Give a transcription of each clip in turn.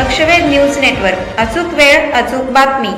लक्षवेध news network. अचूक वेळ अचूक बातमी.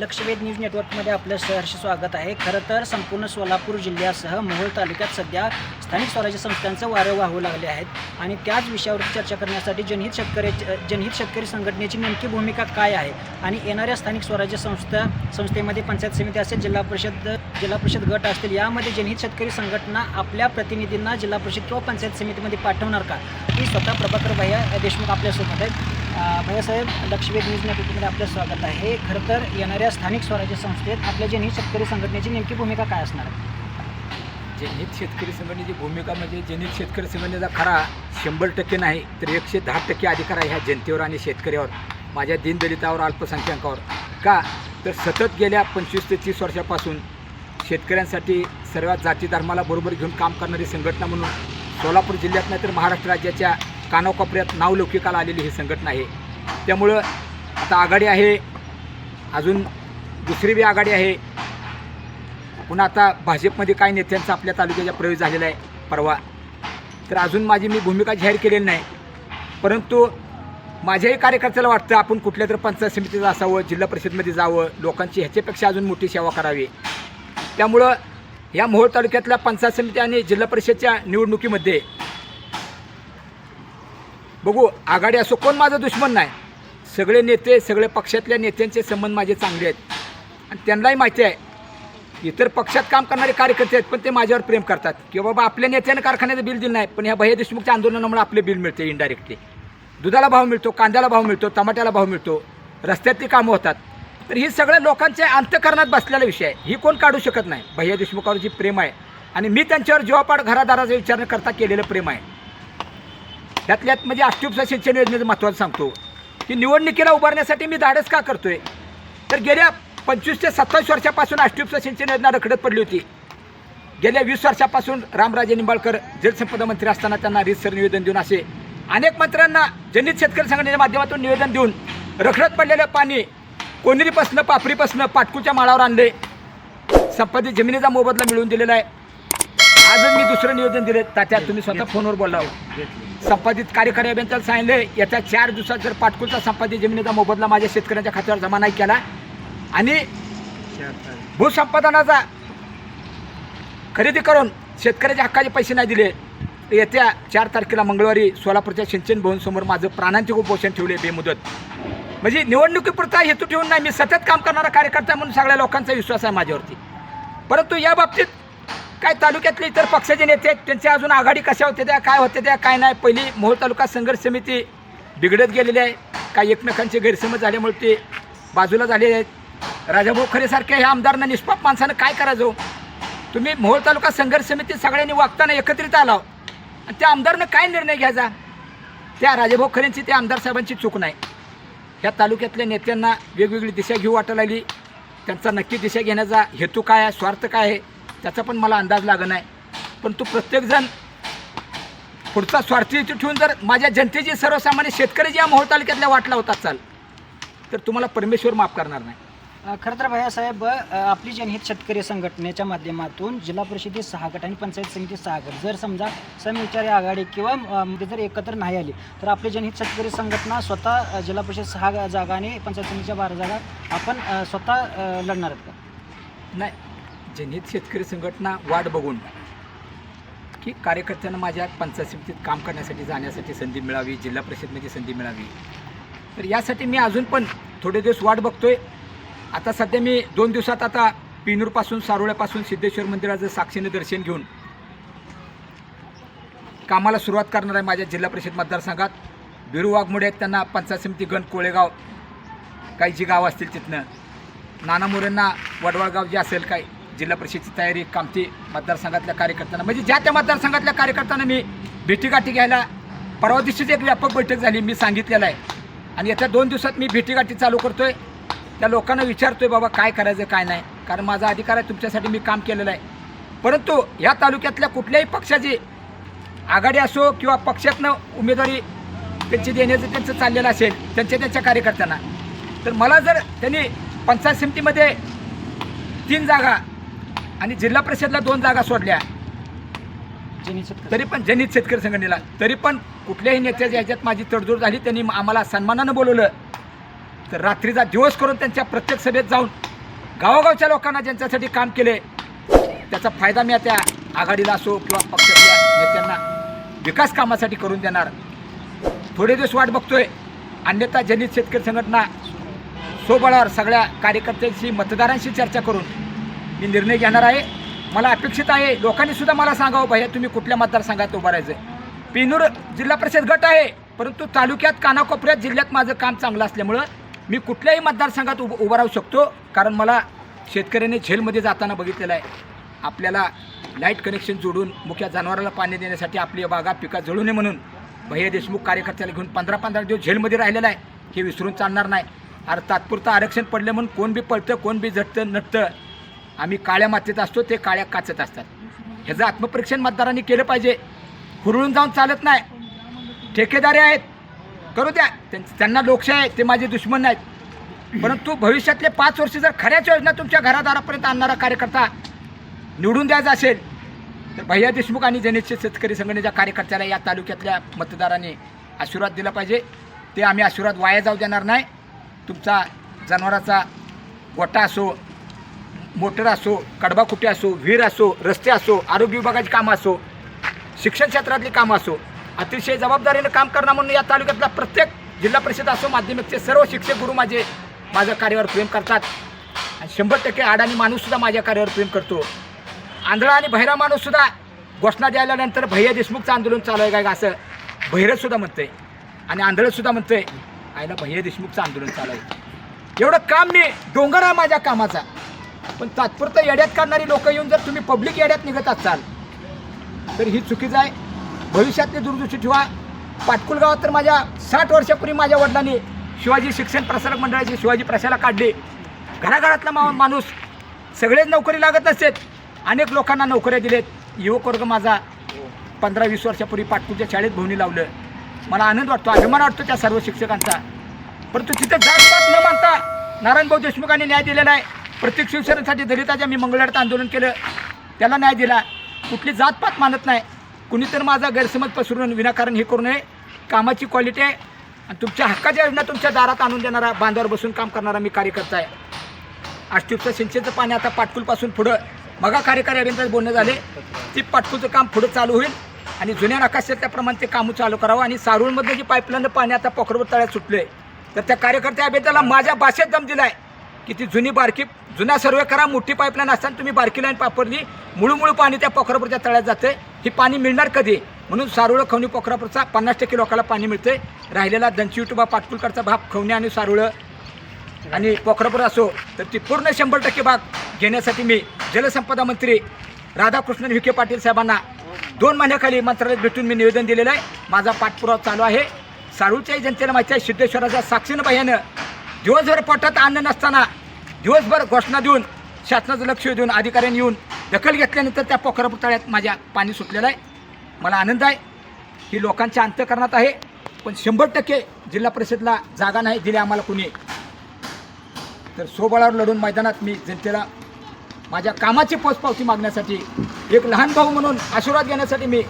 लक्षवेध न्यूज नेटवर्कमध्ये आपलं सहर्ष स्वागत आहे. खरं तर संपूर्ण सोलापूर जिल्ह्यासह मोहोळ तालुक्यात सध्या स्थानिक स्वराज्य संस्थांचं वारं वाहू लागले आहेत. आणि त्याच विषयावरती चर्चा करण्यासाठी जनहित शेतकरी जनहित शेतकरी संघटनेची नेमकी भूमिका काय आहे? आणि येणाऱ्या स्थानिक स्वराज्य संस्था संस्थेमध्ये पंचायत समिती असेल जिल्हा परिषद जिल्हा परिषद गट असतील यामध्ये जनहित शेतकरी संघटना आपल्या प्रतिनिधींना जिल्हा परिषद किंवा पंचायत समितीमध्ये पाठवणार का? ही स्वतः प्रभाकर भैया देशमुख आपल्यासोबत आहेत. भैयासाहेब लक्षवेध न्यूज नेटवर्कमध्ये आपलं स्वागत आहे. खरं तर येणाऱ्या स्थानिक स्वराज्य संस्थेत आपल्या जनहित शेतकरी संघटनेची नेमकी भूमिका काय असणार? जनहित शेतकरी संघटनेची भूमिका म्हणजे जनहित शेतकरी संघटनेचा खरा शंभर टक्के नाही तर एकशे दहा टक्के अधिकार आहे ह्या जनतेवर आणि शेतकऱ्यावर माझ्या दिनदलितावर अल्पसंख्याकावर. का? तर सतत गेल्या पंचवीस ते तीस वर्षापासून शेतकऱ्यांसाठी सर्व जाती धर्माला बरोबर घेऊन काम करणारी संघटना म्हणून सोलापूर जिल्ह्यात नाही तर महाराष्ट्र राज्याच्या कानाकोपऱ्यात नावलौकिकाला आलेली ही संघटना आहे. त्यामुळं आता आघाडी आहे अजून दुसरी बी आघाडी आहे. पुन्हा आता भाजपमध्ये काही नेत्यांचा आपल्या तालुक्याचा प्रवेश झालेला आहे परवा. तर अजून माझी मी भूमिका जाहीर केलेली नाही. परंतु माझ्याही कार्यकर्त्याला वाटतं आपण कुठल्या तर पंचायत समितीत असावं जिल्हा परिषदमध्ये जावं लोकांची ह्याच्यापेक्षा अजून मोठी सेवा करावी. त्यामुळं या मोहोळ तालुक्यातल्या पंचायत समिती आणि जिल्हा परिषदच्या निवडणुकीमध्ये बघू आघाडी असो कोण माझा दुश्मन नाही. सगळे नेते सगळे पक्षातल्या नेत्यांचे संबंध माझे चांगले आहेत. आणि त्यांनाही माहिती आहे इतर पक्षात काम करणारे कार्यकर्ते आहेत पण ते माझ्यावर प्रेम करतात. की बाबा आपल्या नेत्यानं कारखान्याचं बिल दिलं नाही पण ह्या भैया देशमुखच्या आंदोलनामुळे आपले बिल मिळते इनडायरेक्टली दुधाला भाव मिळतो कांद्याला भाव मिळतो टमाट्याला भाव मिळतो रस्त्यातली कामं होतात. तर ही सगळ्या लोकांच्या अंतकरणात बसलेला विषय आहे. ही कोण काढू शकत नाही? भैया देशमुखावर जी प्रेम आहे. आणि मी त्यांच्यावर जीवापाड घरादाराचा विचार न करता केलेलं प्रेम आहे. त्यातल्यात म्हणजे अष्टुपसा सिंचन योजनेचं महत्त्वाचं सांगतो. की निवडणुकीला उभारण्यासाठी मी धाडस का करतोय? तर गेल्या पंचवीस ते सत्तावीस वर्षापासून अष्टुपसा सिंचन योजना रखडत पडली होती. गेल्या वीस वर्षापासून रामराजे निंबाळकर जलसंपदा मंत्री असताना त्यांना रितसर निवेदन देऊन असे अनेक मंत्र्यांना जनित शेतकरी संघटनेच्या माध्यमातून निवेदन देऊन रखडत पडलेलं पाणी कोनेरीपासनं पापरीपासनं पाटकूच्या माळावर आणले. संपादित जमिनीचा मोबदला मिळवून दिलेला आहे. आजच मी दुसरं निवेदन दिलं तात्या तुम्ही स्वतः फोनवर बोलला हो. संपादित कार्यकारी अभियंत्याला सांगितले येत्या चार दिवसात जर पाटकुलचा संपादित जमिनीचा मोबदला माझ्या शेतकऱ्यांच्या खात्यावर जमा नाही केला आणि भूसंपादनाचा खरेदी करून शेतकऱ्याच्या हक्काचे पैसे नाही दिले येत्या चार तारखेला मंगळवारी सोलापूरच्या सिंचन भवनसमोर माझं प्राणांचे उपोषण ठेवले बेमुदत. म्हणजे निवडणुकीपुरता हेतू ठेवून नाही मी सतत काम करणारा कार्यकर्ता म्हणून सगळ्या लोकांचा विश्वास आहे माझ्यावरती. परंतु या बाबतीत काय तालुक्यातले इतर पक्षाचे नेते आहेत त्यांच्या अजून आघाडी कशा होत्या त्या काय होत्या त्या काय नाही. पहिली मोहोळ तालुका संघर्ष समिती बिघडत गेलेली आहे. काही एकमेकांचे गैरसमज झाल्यामुळे ते बाजूला झालेले आहेत. राजाभाऊ खरेसारख्या ह्या आमदारांना निष्पाप माणसानं काय करायचो हो? तुम्ही मोहोळ तालुका संघर्ष समिती सगळ्यांनी वागताना एकत्रित आलाव. आणि त्या आमदारनं काय निर्णय घ्यायचा? त्या राजाभाऊ खरेंची त्या आमदार साहेबांची चूक नाही. ह्या तालुक्यातल्या नेत्यांना वेगवेगळी दिशा घेऊ वाटायला लागली. त्यांचा नक्की दिशा घेण्याचा हेतू काय आहे स्वार्थ काय आहे? त्याचा पण मला अंदाज लागत नाही. पण तो प्रत्येकजण पुढचा स्वार्थी ठेवून जर माझ्या जनतेची सर्वसामान्य शेतकरी ज्या मोहोळ तालुक्यातल्या वाटला होता चाल. तर तुम्हाला परमेश्वर माफ करणार नाही. खरं तर भैयासाहेब आपली जनहित शेतकरी संघटनेच्या माध्यमातून जिल्हा परिषदेत सहा गट आणि पंचायत समिती सहा गट. जर समजा समविचारी आघाडी किंवा मध्ये जर एकत्र नाही आली तर आपली जनहित शेतकरी संघटना स्वतः जिल्हा परिषद सहा जागा आणि पंचायत समितीच्या बारा जागा आपण स्वतः लढणार आहेत का? नाही. जनहित शेतकरी संघटना वाट बघून की कार्यकर्त्यांना माझ्या पंचायत समितीत काम करण्यासाठी जाण्यासाठी संधी मिळावी जिल्हा परिषदमध्ये संधी मिळावी. तर यासाठी मी अजून पण थोडे दिवस वाट बघतोय. आता सध्या मी दोन दिवसात आता पिनूरपासून सारोळ्यापासून सिद्धेश्वर मंदिराचं साक्षीनं दर्शन घेऊन कामाला सुरुवात करणार आहे माझ्या जिल्हा परिषद मतदारसंघात. बिरू वाघमोडे आहेत त्यांना पंचायत समिती गण कोळेगाव. काही जी गावं असतील तिथनं. नाना मोरेंना वडवळगाव जे असेल काय जिल्हा परिषदेची तयारी कामती मतदारसंघातल्या कार्यकर्त्यांना. म्हणजे ज्या त्या मतदारसंघातल्या कार्यकर्त्यांना मी भेटीगाठी घ्यायला परवा दिवशीच एक व्यापक बैठक झाली मी सांगितलेलं आहे. आणि येत्या दोन दिवसात मी भेटीगाठी चालू करतोय. त्या लोकांना विचारतोय बाबा काय करायचं काय नाही? कारण माझा अधिकार आहे तुमच्यासाठी मी काम केलेलं आहे. परंतु या तालुक्यातल्या कुठल्याही पक्षाची आघाडी असो किंवा पक्षातनं उमेदवारी त्यांची देण्याचं त्यांचं चाललेलं असेल त्यांच्या त्यांच्या कार्यकर्त्यांना. तर मला जर त्यांनी पंचायत समितीमध्ये तीन जागा आणि जिल्हा परिषदला दोन जागा सोडल्या. तरी पण जनित शेतकरी संघटनेला. तरी पण कुठल्याही नेत्याच्या ह्याच्यात माझी तडजोड झाली त्यांनी आम्हाला सन्मानानं बोलवलं. तर रात्रीचा दिवस करून त्यांच्या प्रत्येक सभेत जाऊन गावोगावच्या लोकांना ज्यांच्यासाठी काम केले त्याचा फायदा मी त्या आघाडीला असो किंवा पक्षाच्या नेत्यांना विकास कामासाठी करून देणार. थोडे दिवस वाट बघतोय. अन्यथा जनित शेतकरी संघटना सोबळावर सगळ्या कार्यकर्त्यांशी मतदारांशी चर्चा करून मी निर्णय घेणार आहे. मला अपेक्षित आहे लोकांनी सुद्धा मला सांगावं भैया तुम्ही कुठल्या मतदारसंघात उभं राहायचं पिनूर जिल्हा परिषद गट आहे परंतु तालुक्यात कानाकोपऱ्यात जिल्ह्यात माझं काम चांगलं असल्यामुळं मी कुठल्याही मतदारसंघात उभं उभं राहू शकतो. कारण मला शेतकऱ्याने झेलमध्ये जाताना बघितलेलं आहे. आपल्याला लाइट कनेक्शन जोडून मुख्या जनावराला पाणी देण्यासाठी आपली बागा पिका जळू नये म्हणून भैया देशमुख कार्यकर्त्याला घेऊन पंधरा पंधरा दिवस झेलमध्ये राहिलेला आहे. हे विसरून चालणार नाही. अरे तात्पुरतं आरक्षण पडलं म्हणून कोण बी पळतं कोण बी झटतं नटतं आम्ही काळ्या मातीत असतो ते काळ्या काचत असतात. ह्याचं आत्मपरीक्षण मतदारांनी केलं पाहिजे. हुरळून जाऊन चालत नाही. ठेकेदारी आहेत. करू द्या. त्यां- त्यांना लोकशाही आहे ते माझे दुश्मन नाहीत. परंतु भविष्यातले पाच वर्ष जर खऱ्याच योजना तुमच्या घरादारापर्यंत आणणारा कार्यकर्ता निवडून द्यायचा असेल तर भैया देशमुख आणि जनित शेतकरी संघटनेच्या कार्यकर्त्याला या तालुक्यातल्या मतदारांनी आशीर्वाद दिला पाहिजे ते आम्ही आशीर्वाद वाया जाऊ देणार नाही. तुमचा जनावराचा गोटा असो मोटर असो कडबाकुटी असो विहीर असो रस्ते असो आरोग्य विभागाची कामं असो शिक्षण क्षेत्रातली कामं असो अतिशय जबाबदारीनं काम करणार म्हणून या तालुक्यातला प्रत्येक जिल्हा परिषद असो माध्यमिकचे सर्व शिक्षक गुरु माझे माझ्या कार्यावर प्रेम करतात. आणि शंभर टक्के अडाणी माणूससुद्धा माझ्या कार्यावर प्रेम करतो. आंधळा आणि भैरा माणूससुद्धा घोषणा द्यायल्यानंतर भैया देशमुखचं आंदोलन चालू आहे काय असं बहिरतसुद्धा म्हणतंय. आणि आंधळंसुद्धा म्हणतंय आईला भैया देशमुखचं आंदोलन चालू आहे. एवढं काम मी डोंगर आहे माझ्या कामाचा. पण तात्पुरतं येड्यात काढणारी लोक येऊन जर तुम्ही पब्लिक येड्यात निघत असाल तर ही चुकीचं आहे. भविष्यातली दूरदृष्टी ठेवा. पाटकुल गावात तर माझ्या साठ वर्षापूर्वी माझ्या वडिलांनी शिवाजी शिक्षण प्रसारक मंडळाची शिवाजी प्रशाला काढली. घराघरातला मा माणूस. सगळेच नोकरी लागत नसतेत अनेक लोकांना नोकऱ्या दिलेत. युवक वर्ग माझा पंधरा वीस वर्षापूर्वी पाटकुलच्या शाळेत भोवणी लावलं. मला आनंद वाटतो अभिमान वाटतो त्या सर्व शिक्षकांचा. परंतु तिथं जात न मानता नारायणभाऊ देशमुखांनी न्याय दिलेला आहे. प्रत्येक शिवसेनेसाठी दलिताच्या मी मंगळवारचं आंदोलन केलं. त्याला न्याय दिला. कुठली जातपात मानत नाही. कुणीतरी माझा गैरसमज पसरून विनाकारण हे करू नये. कामाची क्वालिटी आहे. आणि तुमच्या हक्काच्या योजना तुमच्या दारात आणून देणारा बांधावर बसून काम करणारा मी कार्यकर्ता आहे. आष्टीपचं सिंचनचं पाणी आता पाटकुलपासून पुढं. मगा कार्यकारी अभियंता बोलणं झाले. ती पाटकुलचं काम पुढं चालू होईल. आणि जुन्या नकाशाप्रमाणे ते कामं चालू करावं. आणि सारूळमधलं जी पाईपलाईन पाणी आता पोखरवर तळ्यात सुटलं आहे तर त्या कार्यकर्त्या अभियंत्याला माझ्या भाषेत दम आहे की ती जुनी बारकी जुना सर्वे करा मोठी पाईपलाईन असताना तुम्ही बारकी लाईन वापरली मुळूमुळू पाणी त्या पोखरापूरच्या तळ्यात जाते ही पाणी मिळणार कधी? म्हणून सारुळ खवणी पोखरापूरचा पन्नास टक्के लोकांना पाणी मिळते राहिलेला दंची युटुबा पाटकुलकरचा भाग खवणी आणि सारुळं. आणि पोखरापूर असो तर ती पूर्ण शंभर टक्के भाग घेण्यासाठी मी जलसंपदा मंत्री राधाकृष्णन विखे पाटील साहेबांना दोन महिन्याखाली मंत्रालयात भेटून मी निवेदन दिलेलं आहे. माझा पाठपुरावा चालू आहे. सारूळच्याही जनतेला माहिती आहे सिद्धेश्वराच्या साक्षीनं बाह्यानं दिवसभर पोटात अन्न नसताना दिवसभर घोषणा देऊन शासनाचं लक्ष देऊन अधिकाऱ्यांनी येऊन दखल घेतल्यानंतर त्या पोखरा पुतळ्यात माझ्या पाणी सुटलेलं आहे. मला आनंद आहे. ही लोकांच्या अंतकरणात आहे. पण शंभर टक्के जिल्हा परिषदला जागा नाही दिली आम्हाला कुणी. तर सोबळावर लढून मैदानात मी जनतेला माझ्या कामाची पोचपावती मागण्यासाठी एक लहान भाऊ म्हणून आशीर्वाद घेण्यासाठी मी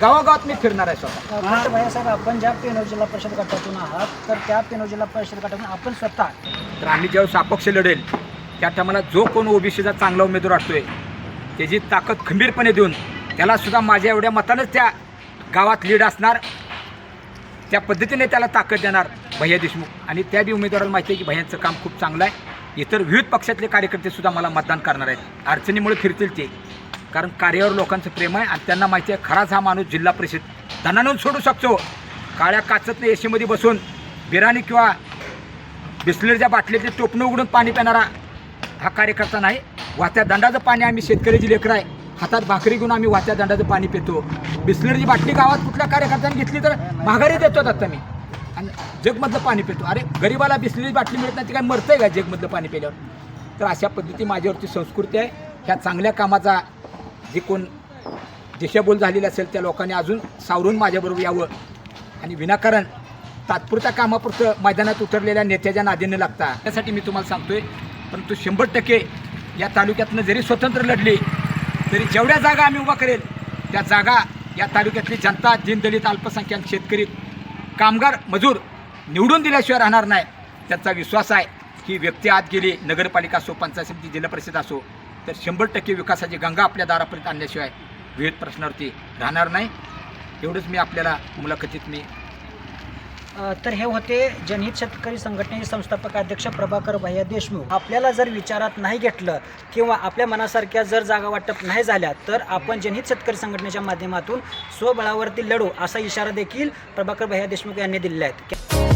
गावागावात मी फिरणार आहे स्वतः. भैयासाहेब आपण ज्या पेनोर जिल्हा परिषद गटातून आहात तर त्या पेनोर जिल्हा परिषद गटातून आपण स्वतः तर आम्ही ज्यावेळेस अपक्ष लढेल त्या टायमाला जो कोण ओबीसीचा चांगला उमेदवार वाटतोय त्याची ताकद खंबीरपणे देऊन त्याला सुद्धा माझ्या एवढ्या मतानंच त्या गावात लीड असणार. त्या पद्धतीने त्याला ताकद देणार भैया देशमुख. आणि त्या बी उमेदवाराला माहिती आहे की भैयांचं काम खूप चांगलं आहे. इतर विविध पक्षातले कार्यकर्ते सुद्धा मला मतदान करणार आहेत. अडचणीमुळे फिरतील ते. कारण कार्यावर लोकांचं प्रेम आहे आणि त्यांना माहिती आहे खराच हा माणूस जिल्हा परिषद धनानून सोडू शकतो. काळ्या काचतनं एसीमध्ये बसून बिराणी किंवा बिस्लरीच्या बाटलीतले टोपणं उघडून पाणी पिणारा हा कार्यकर्ता नाही. वाहत्या दंडाचं पाणी आम्ही शेतकऱ्याची लेकरं आहे. हातात भाकरी घेऊन आम्ही वाहत्या दंडाचं पाणी पितो. बिस्लरीची बाटली गावात कुठल्या कार्यकर्त्याने घेतली तर माघारी देतो आता मी. आणि जगमधलं पाणी पितो. अरे गरीबाला बिस्लरीची बाटली मिळत नाही ती काय मरतंय का जगमधलं पाणी पिल्यावर? तर अशा पद्धती माझ्यावरती संस्कृती आहे. ह्या चांगल्या कामाचा जे कोण दिशाभूल झालेली असेल त्या लोकांनी अजून सावरून माझ्याबरोबर यावं. आणि विनाकारण तात्पुरत्या कामापुरतं मैदानात उतरलेल्या नेत्याच्या नादीने लागता. त्यासाठी मी तुम्हाला सांगतोय परंतु शंभर टक्के या तालुक्यातनं जरी स्वतंत्र लढली तरी जेवढ्या जागा आम्ही उभा करेल त्या जागा या तालुक्यातली जनता दीनदलित अल्पसंख्याक शेतकरी कामगार मजूर निवडून दिल्याशिवाय राहणार नाही. त्यांचा विश्वास आहे की व्यक्ती आत गेली नगरपालिका असो पंचायत समिती जिल्हा परिषद असो तर शंभर टक्के विकासाची गंगा आपल्या दारापर्यंत आणल्याशिवाय विविध प्रश्नावरती राहणार नाही. एवढंच मी आपल्याला मुलाखतीत मी तर हे होते जनहित शेतकरी संघटनेचे संस्थापक अध्यक्ष प्रभाकर भैया देशमुख. आपल्याला जर विचारात नाही घेतलं किंवा आपल्या मनासारख्या जर जागा वाटप नाही झाल्या तर आपण जनहित शेतकरी संघटनेच्या माध्यमातून स्वबळावरती लढू असा इशारा देखील प्रभाकर भैया देशमुख यांनी दिलेला आहे.